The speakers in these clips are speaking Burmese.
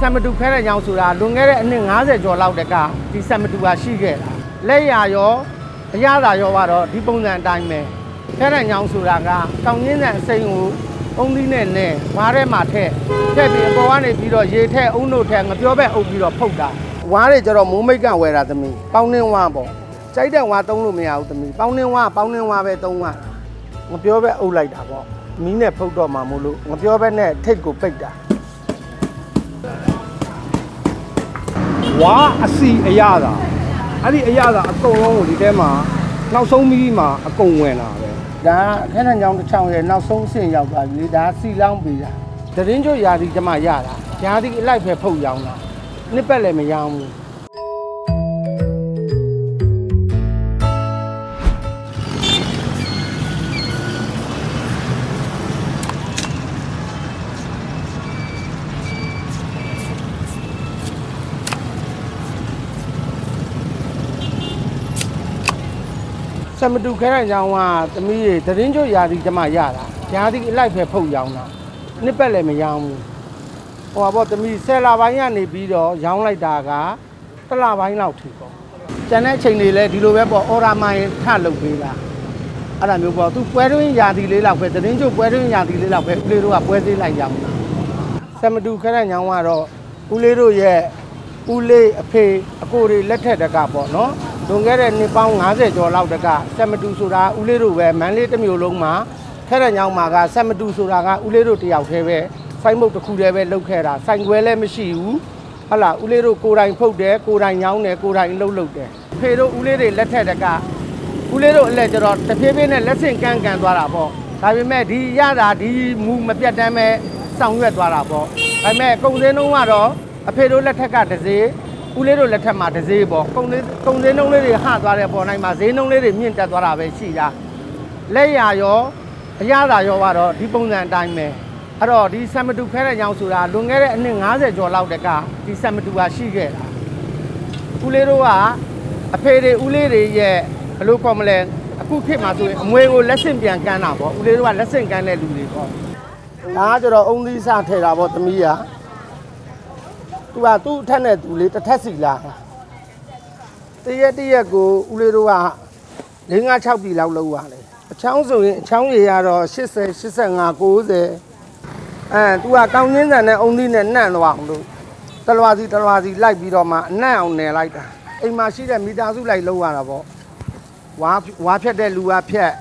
ဆမ်မတူခဲတဲ့ညောင်ဆိုတာလွန်ခဲ့တဲ့အနှစ်90ကျော်လောက်တက်ကဒီဆမ်မတူကရှိခဲ့တာလက်ရရောအရသာရောကတော့ဒီပုံစံအတိုင်းပဲခဲတဲ့ညောင်ဆိုတာကတောင်ရင်းတဲ့အစိမ်းကိုအုံသီးနဲ့နဲ့ဝါးထဲမှာထည့်ထည့်ပြီးအပေါ်ကနေပြီးတော့ရေထည့်အုံတို့ထည့်ငပြောဘက်အုပ်ပြီးတော့ဖုတ်တာဝါးတွေကျတော့မိုးမိတ်ကဝယ်တာသမီးပေါင်းနှင်းဝါပေါ့ကြိုက်တဲ့ဝါသုံးလို့မရဘူးသမီးပေါင်းနှင်းဝါပေါင်းနှင်းဝါပဲသုံးဝါငပြောဘက်အုပ်လိုက်တာပေါ့မီးနဲ့ဖုတ်တော့မှာမို့လို့ငပြောဘက်နဲ့ထိတ်ကိုပိတ်တာ ဝါအစီအရသာအဲ့ဒီအရသာအကုန်လုံးကိုဒီထဲမှာနောက်ဆုံးပြီးမှအကုန်ဝင်လာပဲဒါအခန်းထန်ကြောင်တစ်ချောင်းရဲ့နောက်ဆုံးအဆင့်ရောက်သွားပြီလေဒါစီလောင်းပေးတာသတရင်ကျွရာဒီကျမရတာရာဒီအလိုက်ပဲဖုတ်ရောင်းတာနှစ်ပတ်လည်းမရောင်းဘူး ဆမတူခဲတဲ့ကြောင်ကသမီးတွေသတရင်ကျွရာဒီကျမရတာရာဒီအလိုက်ပဲဖုတ်ရောင်းတာနှစ်ပတ်လည်းမရောင်းဘူးဟိုပါပေါ့သမီးဆယ်လပိုင်းကနေပြီးတော့ရောင်းလိုက်တာကတစ်လပိုင်းလောက်ထိပေါ့ကျန်တဲ့အချိန်တွေလည်းဒီလိုပဲပေါ့အော်ရာမိုင်းထလုပ်ပေးတာအဲ့ဒါမျိုးပေါ့သူပွဲတွင်းရာဒီလေးလောက်ပဲသတရင်ကျွပွဲတွင်းရာဒီလေးလောက်ပဲဦးလေးတို့ကပွဲသေးလိုက်ရောင်းတာဆမတူခဲတဲ့ကြောင်ကတော့ဦးလေးတို့ရဲ့ ဦးလေးအဖေအကိုတွေလက်ထက်တကပေါ့နော်လွန်ခဲ့တဲ့နှစ်ပေါင်း90ကျော်လောက်တကဆက်မတူဆိုတာဦးလေးတို့ပဲမန်းလေးတစ်မျိုးလုံးမှာခဲတဲ့ညောင်းမှာကဆက်မတူဆိုတာကဦးလေးတို့တယောက်တည်းပဲစိုင်းမုတ်တစ်ခုတည်းပဲလုပ်ခဲ့တာစိုင်းခွဲလည်းမရှိဘူးဟုတ်လားဦးလေးတို့ကိုယ်တိုင်ဖုတ်တယ်ကိုယ်တိုင်ညောင်းတယ်ကိုယ်တိုင်လှုပ်လှုပ်တယ်ဖေတို့ဦးလေးတွေလက်ထက်တကဦးလေးတို့အလက်ကျတော့တဖြည်းဖြည်းနဲ့လက်ဆင့်ကမ်းကန်သွားတာပေါ့ဒါပေမဲ့ဒီရတာဒီမူမပြတ်တမ်းပဲဆောင်ရွက်သွားတာပေါ့ဒါပေမဲ့ကုံစင်းလုံးကတော့ အဖေတို့လက်ထက်ကတစ်စေးဦးလေးတို့လက်ထက်မှာတစ်စေးပေါ့ကုံလေးကုံစင်းနှုံးလေးတွေဟသွားတဲ့ပေါ်နိုင်မှာဈေးနှုံးလေးတွေမြင့်တက်သွားတာပဲရှိတာလက်ရရောအရသာရောကတော့ဒီပုံစံအတိုင်းပဲအဲ့တော့ဒီဆမ်မတူခဲတဲ့ညောင်ဆိုတာလွန်ခဲ့တဲ့အနှစ်90ကျော်လောက်တက်ကဒီဆမ်မတူကရှိခဲ့တာဦးလေးတို့ကအဖေတွေဦးလေးတွေရဲ့ဘယ်လိုခေါ်မလဲအခုခေတ်မှာဆိုရင်အမွေကိုလက်ဆင့်ပြန်ကမ်းတာပေါ့ဦးလေးတို့ကလက်ဆင့်ကမ်းတဲ့လူတွေပေါ့ဒါကကျတော့အုံသီးစထည့်တာပေါ့သမီးက သူကသူ့အထက်နဲ့သူလေးတစ်ထက်စီလာတရက်တရက်ကိုဦးလေးတို့က၄၅6ပြီလောက်လောက်ရတယ်အချောင်းဆိုရင်အချောင်းရေရတော့80 85 90အဲသူကကောင်းချင်းဆန်နဲ့အုံသီးနဲ့နှံ့သွားအောင်လို့တလွာစီတလွာစီလိုက်ပြီးတော့မှအနှံ့အောင်နယ်လိုက်တာအိမ်မှာရှိတဲ့မိသားစုလိုက်လောက်ရတာပေါ့ဝါဝါဖြတ်တဲ့လူကဖြတ်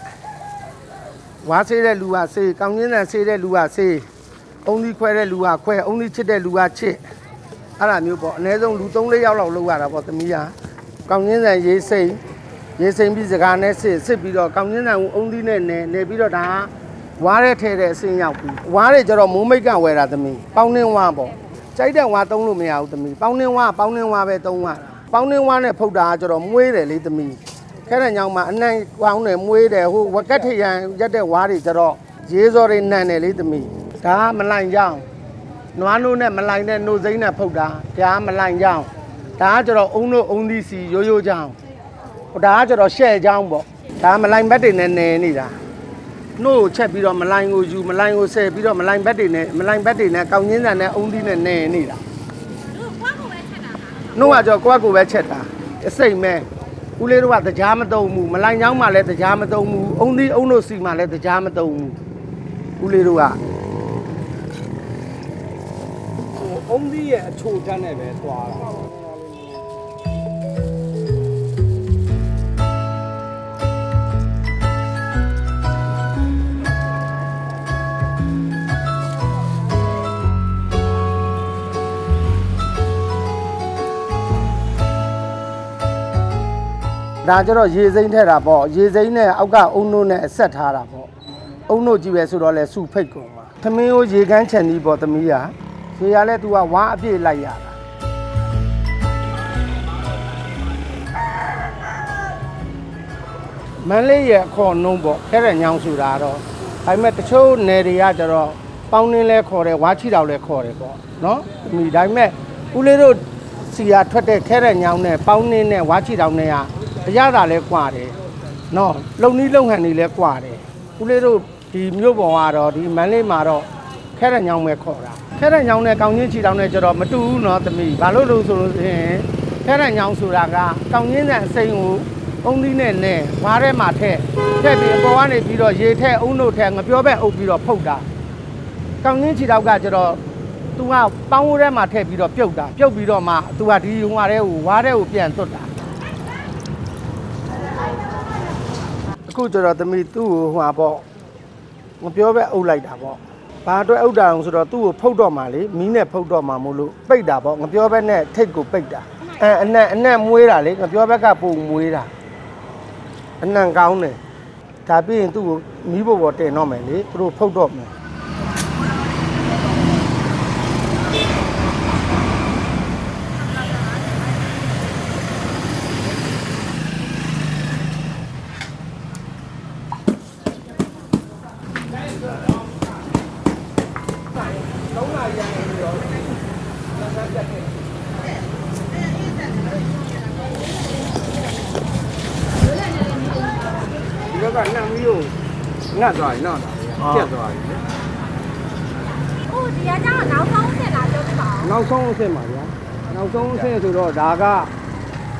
ဝါဆေးတဲ့လူကဆေးကောင်းချင်းဆန်ဆေးတဲ့လူကဆေးအုံသီးခွဲတဲ့လူကခွဲအုံသီးချစ်တဲ့လူကချစ် အဲ့ဒါမျိုးပေါ့အနည်းဆုံးလူ3 4ယောက်လောက်လောက်ရတာပေါ့သမီးကကောင်းချင်းဆန်ရေးစိမ့်ရေးစိမ့်ပြီးစကားနဲ့စစ်စစ်ပြီးတော့ကောင်းချင်းဆန်ကိုအုံသီးနဲ့နေနေပြီးတော့ဒါဝါးရဲထဲတဲ့အဆင်းရောက်ပြီးဝါးရဲကျတော့မိုးမိတ်ကဝယ်တာသမီးပေါင်းနှင်းဝါပေါ့ကြိုက်တဲ့ဝါသုံးလို့မရဘူးသမီးပေါင်းနှင်းဝါပေါင်းနှင်းဝါပဲသုံးရတာပေါင်းနှင်းဝါနဲ့ဖုတ်တာကကျတော့မွေးတယ်လေသမီးခဲတဲ့ညောင်မှာအနှံ့ကောင်းတယ်မွေးတယ်ဟိုဝက်ကက်ထရန်ရက်တဲ့ဝါးတွေကျတော့ရေးစော်တွေနန်တယ်လေသမီးဒါကမလိုင်ကြောင် နွားနိုးနဲ့မလိုင်နဲ့နှုတ်စိမ့်နဲ့ဖုတ်တာဒါကမလိုင်ကြောင်းဒါကကျတော့အုံတို့အုံသီးစီရိုးရိုးကြောင်းဟိုဒါကကျတော့ရှဲ့ကြောင်းပေါ့ဒါကမလိုင်ဘက်တွေနဲ့နယ်နေတာနှုတ်ကိုချက်ပြီးတော့မလိုင်ကိုယူမလိုင်ကိုဆဲပြီးတော့မလိုင်ဘက်တွေနဲ့မလိုင်ဘက်တွေနဲ့ကောင်းချင်းဆန်နဲ့အုံသီးနဲ့နယ်နေတာနှုတ်ကကျတော့ကိုယ့်ကိုယ်ပဲချက်တာအစိမ့်မဲ့ဦးလေးတို့ကတကြားမတုံဘူးမလိုင်ကြောင်းမှလည်းတကြားမတုံဘူးအုံသီးအုံတို့စီမှလည်းတကြားမတုံဘူးဦးလေးတို့က ဟို အုံးကြီးရဲ့အချိုတန်းနဲ့ပဲသွားတာဒါကြတော့ရေစိမ့်ထဲတာပေါ့ရေစိမ့်နဲ့အောက်ကအုံနိုးနဲ့အဆက်ထားတာပေါ့အုံနိုးကြည့်ပဲဆိုတော့လဲစုဖိတ်ကုန်ပါသမင်းကိုရေကန်းချန်ဒီပေါ့သမီးက ရေရလဲ तू ကဝါအပြည့်လိုက်ရတာမန်းလေးရဲ့အခေါ်နှုံးပေါ့ခဲတဲ့ညောင်ဆိုတာတော့ဒါပေမဲ့တချို့နယ်တွေကကျတော့ပေါင်းနှင်းလဲခေါ်တယ်ဝါချီတော်လဲခေါ်တယ်ပေါ့နော်ဒီဒါပေမဲ့ဦးလေးတို့စီယာထွက်တဲ့ခဲတဲ့ညောင်နဲ့ပေါင်းနှင်းနဲ့ဝါချီတော်နဲ့ကအရသာလဲကွာတယ်နော်လုံနီးလုံဟန်နေလဲကွာတယ်ဦးလေးတို့ဒီမြို့ပေါ်ကတော့ဒီမန်းလေးမှာတော့ခဲတဲ့ညောင်ပဲခေါ်တာ ခဲတဲ့ညောင်းနဲ့ကောင်းချင်းချီတောင်းနဲ့ကြတော့မတူဘူးเนาะသမီးဘာလို့လို့ဆိုလို့ရှိရင်ခဲတဲ့ညောင်းဆိုတာကကောင်းချင်းတဲ့အစိမ်းကိုအုံးသီးနဲ့နဲ့ဝါးထဲမှာထည့်ထည့်ပြီးအပေါ်ကနေပြီးတော့ရေထည့်အုံးတို့ထည့်ငပြောဘက်အုပ်ပြီးတော့ဖုတ်တာကောင်းချင်းချီတောက်ကကြတော့ तू ကပေါင်းဝဲထဲမှာထည့်ပြီးတော့ပြုတ်တာပြုတ်ပြီးတော့မှ तू ကဒီဟိုဟာထဲကိုဝါးထဲကိုပြန်သွတ်တာအခုကျတော့သမီးသူ့ကိုဟိုဟာပေါ့ငပြောဘက်အုပ်လိုက်တာပေါ့ ဘာအတွက်အုပ်တာအောင်ဆိုတော့သူ့ကိုဖုတ်တော့မှလေမီးနဲ့ဖုတ်တော့မှမို့လို့ပိတ်တာပေါ့ငပြောဘက်နဲ့ထိတ်ကိုပိတ်တာအဲအနက်အနက်မွေးတာလေငပြောဘက်ကပုံမွေးတာအနံကောင်းတယ်ဒါပြီးရင်သူ့ကိုမီးပေါ်ပေါ်တင်တော့မယ်လေသူတို့ဖုတ်တော့မယ် ငတ်သွားပြီနော်ပြက်သွားပြီလေဟိုဒီကကျတော့နောက်ဆုံးဆက်လာပြောပြပါဦးနောက်ဆုံးအဆင့်ပါဗျာနောက်ဆုံးအဆင့်ဆိုတော့ဒါက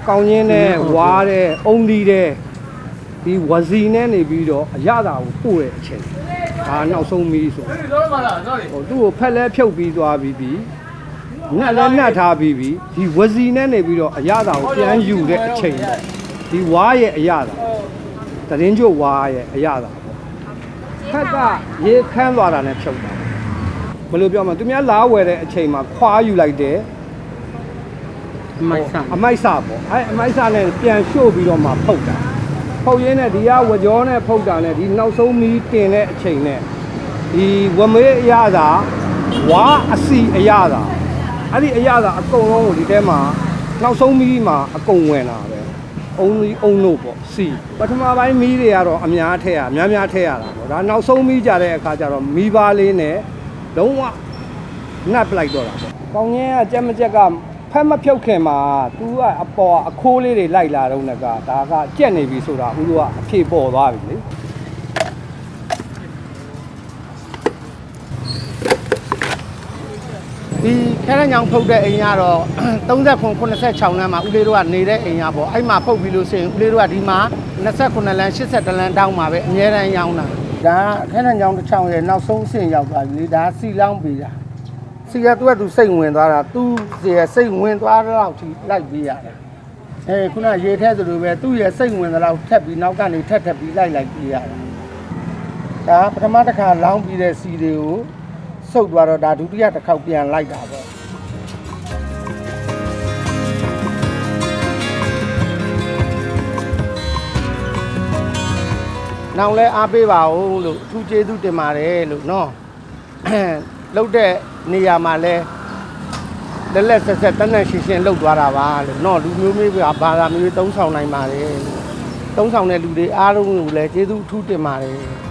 ကောင်းချင်းနဲ့ဝါးတဲ့အုံသီးတဲ့ဒီဝစီနဲ့နေပြီးတော့အရသာကိုပို့တဲ့အချိန်ဒါနောက်ဆုံးမီးဆိုဟိုသူ့ကိုဖက်လဲဖြုတ်ပြီးသွားပြီးပြီငတ်လဲငတ်ထားပြီးပြီဒီဝစီနဲ့နေပြီးတော့အရသာကိုပြန်ယူတဲ့အချိန်ပေါ့ဒီဝါးရဲ့အရသာတရင်ကျို့ဝါးရဲ့အရသာပေါ့ ဖက်ကရေခမ်းသွားတာနဲ့ဖြုတ်တာဘယ်လိုပြောမလဲသူများလားဝယ်တဲ့အချိန်မှာခွာယူလိုက်တယ်မိုက်ဆန်အမိုက်စပေါ့အဲအမိုက်စနဲ့ပြန်ရှို့ပြီးတော့မှဖုတ်တာဖုတ်ရင်းနဲ့ဒီကဝကြောနဲ့ဖုတ်တာနဲ့ဒီနောက်ဆုံးမီးတင်တဲ့အချိန်နဲ့ဒီဝမေးအရသာဝါအစီအရသာအဲ့ဒီအရသာအကုန်လုံးကိုဒီထဲမှာနောက်ဆုံးမီးမှာအကုန်ဝင်လာပဲအုံ ကြီးအုံလို့ပေါ့စီပထမပိုင်းမီးတွေကတော့အများထည့်ရအများများထည့်ရတာပေါ့ဒါနောက်ဆုံးမီးကြတဲ့အခါကျတော့မီးပါလေးနဲ့လုံးဝနှပ်ပလိုက်တော့တာပေါ့။ကောင်းငင်းကကြက်မကြက်ကဖက်မဖြုတ်ခင်မှာသူကအပေါ်အခိုးလေးတွေလိုက်လာတော့ကဒါကကြက်နေပြီဆိုတာဦးတို့ကအဖြေပေါ်သွားပြီလေ ခဲရညောင်ဖုတ်တဲ့အိမ်ကတော့30ခွန်86လမ်းမှာဦးလေးတို့ကနေတဲ့အိမ်ကပေါ့အဲ့မှာဖုတ်ပြီးလို့ရှိရင်ဦးလေးတို့ကဒီမှာ29လမ်း80လမ်းတောင်းမှာပဲအများတန်းရောင်းတာဒါကခဲရညောင်တစ်ချောင်းရဲ့နောက်ဆုံးအဆင့်ရောက်သွားပြီလေဒါစီလောင်းပေးတာစီကသူကသူစိတ်ဝင်သွားတာသူစီရဲ့စိတ်ဝင်သွားတော့ထိလိုက်ပေးရတာအဲခုနရေထဲသလိုပဲသူ့ရဲ့စိတ်ဝင်တော့ထက်ပြီးနောက်ကနေထက်ထက်ပြီးလိုက်လိုက်ပေးရတာဒါပထမတစ်ခါလောင်းပြီးတဲ့စီတွေကိုဆုတ်သွားတော့ဒါဒုတိယတစ်ခေါက်ပြန်လိုက်တာပေါ့ နောင်လဲအားပေးပါဦးလို့အထူးကျေးဇူးတင်ပါတယ်လို့နော်လှုပ်တဲ့နေရာမှာလဲလက်လက်ဆက်ဆက်တန်းတန်းရှင်းရှင်းလှုပ်သွားတာပါလို့နော်လူမျိုးမျိုးကဘာသာမျိုးတုံးဆောင်နိုင်ပါတယ်လို့တုံးဆောင်တဲ့လူတွေအားလုံးကိုလည်းကျေးဇူးအထူးတင်ပါတယ်